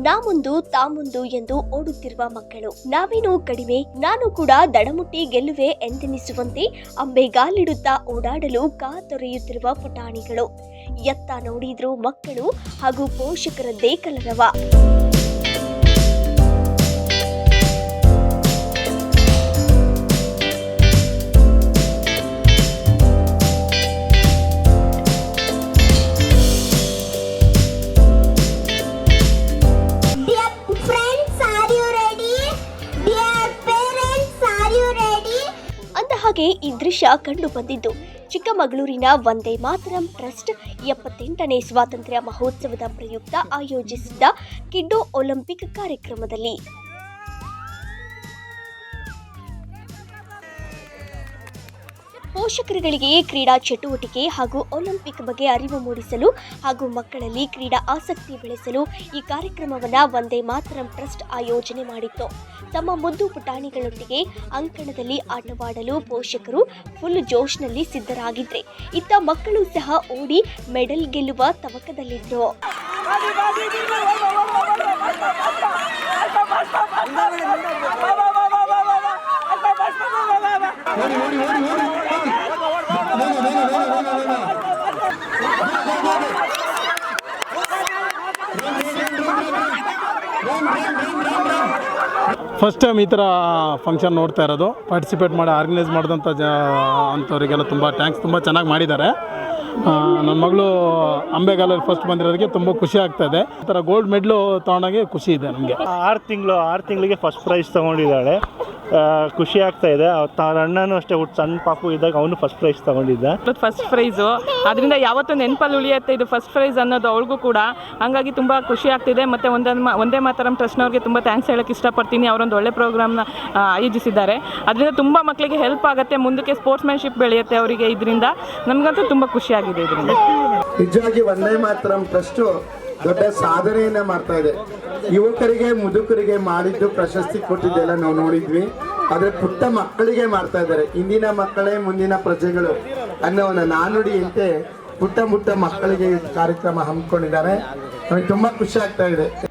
ನಾ ಮುಂದು ತಾ ಮುಂದು ಎಂದು ಓಡುತ್ತಿರುವ ಮಕ್ಕಳು. ನಾವೇನು ಕಡಿಮೆ, ನಾನು ಕೂಡ ದಡಮುಟ್ಟಿ ಗೆಲ್ಲುವೆ ಎಂದೆನಿಸುವಂತೆ ಅಂಬೆಗಾಲಿಡುತ್ತಾ ಓಡಾಡಲು ಕಾತೊರೆಯುತ್ತಿರುವ ಪುಟಾಣಿಗಳು. ಎತ್ತ ನೋಡಿದ್ರು ಮಕ್ಕಳು ಹಾಗೂ ಪೋಷಕರದ್ದೇ ಕಲರವ ಹಾಗೆ ಈ ದೃಶ್ಯ ಕಂಡು ಬಂದಿದ್ದು ಚಿಕ್ಕಮಗಳೂರಿನ ವಂದೇ ಮಾತರಂ ಟ್ರಸ್ಟ್ ಎಪ್ಪತ್ತೆಂಟನೇ ಸ್ವಾತಂತ್ರ್ಯ ಮಹೋತ್ಸವದ ಪ್ರಯುಕ್ತ ಆಯೋಜಿಸಿದ್ದ ಕಿಡ್ಡೋ ಒಲಿಂಪಿಕ್ ಕಾರ್ಯಕ್ರಮದಲ್ಲಿ. ಪೋಷಕರುಗಳಿಗೆ ಕ್ರೀಡಾ ಚಟುವಟಿಕೆ ಹಾಗೂ ಒಲಿಂಪಿಕ್ ಬಗ್ಗೆ ಅರಿವು ಮೂಡಿಸಲು ಹಾಗೂ ಮಕ್ಕಳಲ್ಲಿ ಕ್ರೀಡಾ ಆಸಕ್ತಿ ಬೆಳೆಸಲು ಈ ಕಾರ್ಯಕ್ರಮವನ್ನು ವಂದೇ ಮಾತರಂ ಟ್ರಸ್ಟ್ ಆಯೋಜನೆ ಮಾಡಿತ್ತು. ತಮ್ಮ ಮುದ್ದು ಪುಟಾಣಿಗಳೊಂದಿಗೆ ಅಂಕಣದಲ್ಲಿ ಆಟವಾಡಲು ಪೋಷಕರು ಫುಲ್ ಜೋಶ್ನಲ್ಲಿ ಸಿದ್ಧರಾಗಿದ್ರೆ, ಇತ್ತ ಮಕ್ಕಳು ಸಹ ಓಡಿ ಮೆಡಲ್ ಗೆಲ್ಲುವ ತವಕದಲ್ಲಿದ್ರು. ಫಸ್ಟ್ ಟೈಮ್ ಈ ಥರ ಫಂಕ್ಷನ್ ನೋಡ್ತಾ ಇರೋದು. ಪಾರ್ಟಿಸಿಪೇಟ್ ಮಾಡಿ ಆರ್ಗನೈಸ್ ಮಾಡಿದಂಥ ಜ ಅಂಥವರಿಗೆಲ್ಲ ತುಂಬ ಥ್ಯಾಂಕ್ಸ್ ತುಂಬ ಚೆನ್ನಾಗಿ ಮಾಡಿದ್ದಾರೆ. ನನ್ನ ಮಗಳು ಅಂಬೆಗಾಲಲ್ಲಿ ಫಸ್ಟ್ ಬಂದಿರೋದಕ್ಕೆ ತುಂಬ ಖುಷಿ ಆಗ್ತಾ ಇದೆ. ಈ ಥರ ಗೋಲ್ಡ್ ಮೆಡ್ಲು ತೊಗೊಂಡಾಗೆ ಖುಷಿ ಇದೆ ನಮಗೆ. ಆರು ತಿಂಗಳು, ಆರು ತಿಂಗಳಿಗೆ ಫಸ್ಟ್ ಪ್ರೈಸ್ ತೊಗೊಂಡಿದ್ದಾಳೆ. ಖುಷಿ ಆಗ್ತಾ ಇದೆ. ಅವ್ರ ಅಣ್ಣನೂ ಅಷ್ಟೇ ಹುಟ್ಟು ಸಣ್ಣ ಪಾಪು ಇದ್ದಾಗ ಅವನು ಫಸ್ಟ್ ಪ್ರೈಸ್ ತಗೊಂಡಿದ್ದ. ಫಸ್ಟ್ ಪ್ರೈಸು ಅದರಿಂದ ಯಾವತ್ತೂ ನೆನಪಲ್ಲಿ ಉಳಿಯುತ್ತೆ ಇದು ಫಸ್ಟ್ ಪ್ರೈಸ್ ಅನ್ನೋದು ಅವಳಿಗೂ ಕೂಡ. ಹಂಗಾಗಿ ತುಂಬ ಖುಷಿ ಆಗ್ತಿದೆ. ಮತ್ತು ಒಂದೇ ಮ ಒಂದೇ ಮಾತರಂ ಟ್ರಸ್ಟ್ನವ್ರಿಗೆ ತುಂಬ ಥ್ಯಾಂಕ್ಸ್ ಹೇಳೋಕ್ಕೆ ಇಷ್ಟಪಡ್ತೀನಿ. ಅವರೊಂದು ಒಳ್ಳೆ ಪ್ರೋಗ್ರಾಮ್ನ ಆಯೋಜಿಸಿದ್ದಾರೆ. ಅದರಿಂದ ತುಂಬ ಮಕ್ಕಳಿಗೆ ಹೆಲ್ಪ್ ಆಗುತ್ತೆ. ಮುಂದಕ್ಕೆ ಸ್ಪೋರ್ಟ್ಸ್ಮ್ಯಾನ್ಶಿಪ್ ಬೆಳೆಯುತ್ತೆ ಅವರಿಗೆ ಇದರಿಂದ. ನಮಗಂತೂ ತುಂಬ ಖುಷಿಯಾಗಿದೆ ಇದರಿಂದ. ನಿಜವಾಗಿ ಒಂದೇ ಮಾತರಂ ಟ್ರಸ್ಟು ದೊಡ್ಡ ಸಾಧನೆಯನ್ನ ಮಾಡ್ತಾ ಇದೆ. ಯುವಕರಿಗೆ, ಮುದುಕರಿಗೆ ಮಾಡಿದ್ದು ಪ್ರಶಸ್ತಿ ಕೊಟ್ಟಿದ್ದೆಲ್ಲ ನಾವು ನೋಡಿದ್ವಿ. ಆದ್ರೆ ಪುಟ್ಟ ಮಕ್ಕಳಿಗೆ ಮಾಡ್ತಾ ಇದ್ದಾರೆ. ಇಂದಿನ ಮಕ್ಕಳೇ, ಮುಂದಿನ ಪ್ರಜೆಗಳು ಅನ್ನೋ ಒಂದು ನಾನುಡಿಯಂತೆ ಪುಟ್ಟ ಪುಟ್ಟ ಮಕ್ಕಳಿಗೆ ಕಾರ್ಯಕ್ರಮ ಹಮ್ಮಿಕೊಂಡಿದ್ದಾರೆ.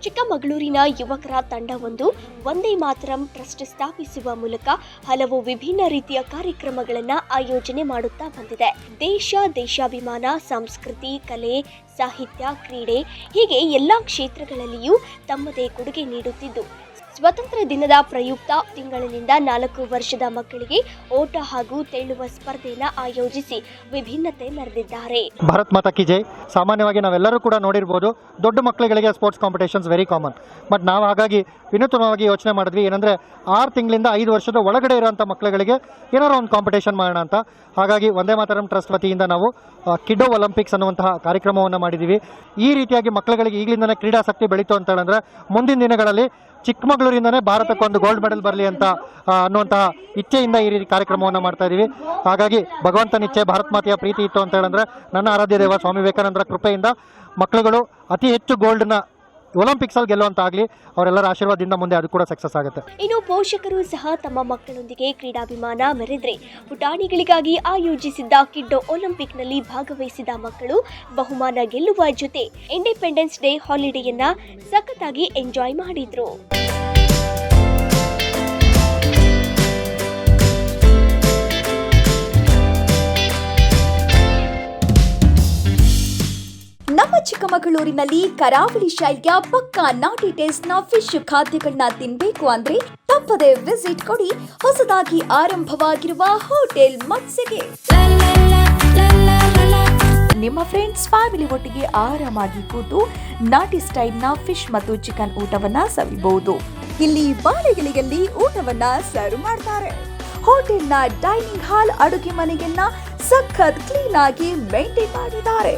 ಚಿಕ್ಕಮಗಳೂರಿನ ಯುವಕರ ತಂಡವೊಂದು ವಂದೇ ಮಾತರಂ ಟ್ರಸ್ಟ್ ಸ್ಥಾಪಿಸುವ ಮೂಲಕ ಹಲವು ವಿಭಿನ್ನ ರೀತಿಯ ಕಾರ್ಯಕ್ರಮಗಳನ್ನು ಆಯೋಜನೆ ಮಾಡುತ್ತಾ ಬಂದಿದೆ. ದೇಶ, ದೇಶಾಭಿಮಾನ, ಸಂಸ್ಕೃತಿ, ಕಲೆ, ಸಾಹಿತ್ಯ, ಕ್ರೀಡೆ ಹೀಗೆ ಎಲ್ಲ ಕ್ಷೇತ್ರಗಳಲ್ಲಿಯೂ ತಮ್ಮದೇ ಕೊಡುಗೆ ನೀಡುತ್ತಿದ್ದು. ಸ್ವತಂತ್ರ ದಿನದ ಪ್ರಯುಕ್ತ ತಿಂಗಳಿನಿಂದ ನಾಲ್ಕು ವರ್ಷದ ಮಕ್ಕಳಿಗೆ ಓಟ ಹಾಗೂ ತೆಳ್ಳುವ ಸ್ಪರ್ಧೆಯನ್ನು ಆಯೋಜಿಸಿ ವಿಭಿನ್ನತೆ ಮೆರೆದಿದ್ದಾರೆ. ಭಾರತ್ ಮಾತಾ ಕಿ ಸಾಮಾನ್ಯವಾಗಿ ನಾವೆಲ್ಲರೂ ಕೂಡ ನೋಡಿರ್ಬೋದು ದೊಡ್ಡ ಮಕ್ಕಳಿಗೆ sports competitions very common. But ನಾವು ಹಾಗಾಗಿ ವಿನೂತನವಾಗಿ ಯೋಚನೆ ಮಾಡಿದ್ವಿ, ಏನಂದರೆ ಆರು ತಿಂಗಳಿಂದ ಐದು ವರ್ಷದ ಒಳಗಡೆ ಇರೋಂಥ ಮಕ್ಕಳುಗಳಿಗೆ ಏನಾರು ಒಂದು ಕಾಂಪಿಟೇಷನ್ ಮಾಡೋಣ ಅಂತ. ಹಾಗಾಗಿ ಒಂದೇ ಮಾತರಂ ಟ್ರಸ್ಟ್ ವತಿಯಿಂದ ನಾವು ಕಿಡೋ ಒಲಂಪಿಕ್ಸ್ ಒಲಿಂಪಿಕ್ಸ್ ಅನ್ನುವಂತಹ ಕಾರ್ಯಕ್ರಮವನ್ನು ಮಾಡಿದ್ದೀವಿ. ಈ ರೀತಿಯಾಗಿ ಮಕ್ಕಳುಗಳಿಗೆ ಈಗಲಿಂದಲೇ ಕ್ರೀಡಾಸಕ್ತಿ ಬೆಳೀತು ಅಂತ ಹೇಳಿದ್ರೆ ಮುಂದಿನ ದಿನಗಳಲ್ಲಿ ಚಿಕ್ಕಮಗಳೂರಿಂದನೇ ಭಾರತಕ್ಕೆ ಒಂದು ಗೋಲ್ಡ್ ಮೆಡಲ್ ಬರಲಿ ಅಂತ ಅನ್ನುವಂತಹ ಇಚ್ಛೆಯಿಂದ ಈ ರೀತಿ ಕಾರ್ಯಕ್ರಮವನ್ನು ಮಾಡ್ತಾ ಇದ್ದೀವಿ ಹಾಗಾಗಿ ಭಗವಂತನ ಇಚ್ಛೆ ಭಾರತ ಮಾತೆಯ ಪ್ರೀತಿ ಇತ್ತು ಅಂತ ಹೇಳಿದ್ರೆ ನನ್ನ ಆರಾಧ್ಯ ದೇವ ಸ್ವಾಮಿ ವಿವೇಕಾನಂದರ ಕೃಪೆಯಿಂದ ಮಕ್ಕಳುಗಳು ಅತಿ ಹೆಚ್ಚು ಗೋಲ್ಡ್ನ ಒಲಿಂಪಿಕ್ಸ್ ಅಲ್ಲಿ ಗೆಲ್ಲುವಂತಾಗಲಿ, ಅವರೆಲ್ಲರ ಆಶೀರ್ವಾದದಿಂದ ಮುಂದೆ ಅದು ಕೂಡ ಸಕ್ಸಸ್ ಆಗುತ್ತೆ. ಇನ್ನು ಪೋಷಕರು ಸಹ ತಮ್ಮ ಮಕ್ಕಳೊಂದಿಗೆ ಕ್ರೀಡಾಭಿಮಾನ ಮೆರೆದ್ರೆ, ಪುಟಾಣಿಗಳಿಗಾಗಿ ಆಯೋಜಿಸಿದ್ದ ಕಿಡ್ಡೋ ಒಲಿಂಪಿಕ್ನಲ್ಲಿ ಭಾಗವಹಿಸಿದ ಮಕ್ಕಳು ಬಹುಮಾನ ಗೆಲ್ಲುವ ಜೊತೆ ಇಂಡಿಪೆಂಡೆನ್ಸ್ ಡೇ ಹಾಲಿಡೇಯನ್ನ ಸಖತ್ತಾಗಿ ಎಂಜಾಯ್ ಮಾಡಿದ್ರು. ಚಿಕ್ಕಮಗಳೂರಿನಲ್ಲಿ ಕರಾವಳಿ ಶೈಲಿಯ ಪಕ್ಕಾ ನಾಟಿ ಟೇಸ್ಟ್ನ ಫಿಶ್ ಖಾದ್ಯಗಳನ್ನ ತಿನ್ಬೇಕು ಅಂದ್ರೆ ತಪ್ಪದೆ ವಿಸಿಟ್ ಕೊಡಿ. ಹೊಸದಾಗಿ ಆರಂಭವಾಗಿರುವ ಹೋಟೆಲ್ ಮತ್ಸ್ಯಗೆ. ನಿಮ್ಮ ಫ್ರೆಂಡ್ಸ್ ಫ್ಯಾಮಿಲಿ ಒಟ್ಟಿಗೆ ಆರಾಮಾಗಿ ಕೂತು ನಾಟಿ ಸ್ಟೈಲ್ನ ಫಿಶ್ ಮತ್ತು ಚಿಕನ್ ಊಟವನ್ನ ಸವಿಬಹುದು. ಇಲ್ಲಿ ಬಾಳೆಗಳಿಗೆಲ್ಲಿ ಊಟವನ್ನ ಸರ್ವ್ ಮಾಡ್ತಾರೆ. ಹೋಟೆಲ್ನ ಡೈನಿಂಗ್ ಹಾಲ್ ಅಡುಗೆ ಮನೆಯನ್ನ ಸಖತ್ ಕ್ಲೀನ್ ಆಗಿ ಮೇಂಟೈನ್ ಮಾಡಿದ್ದಾರೆ.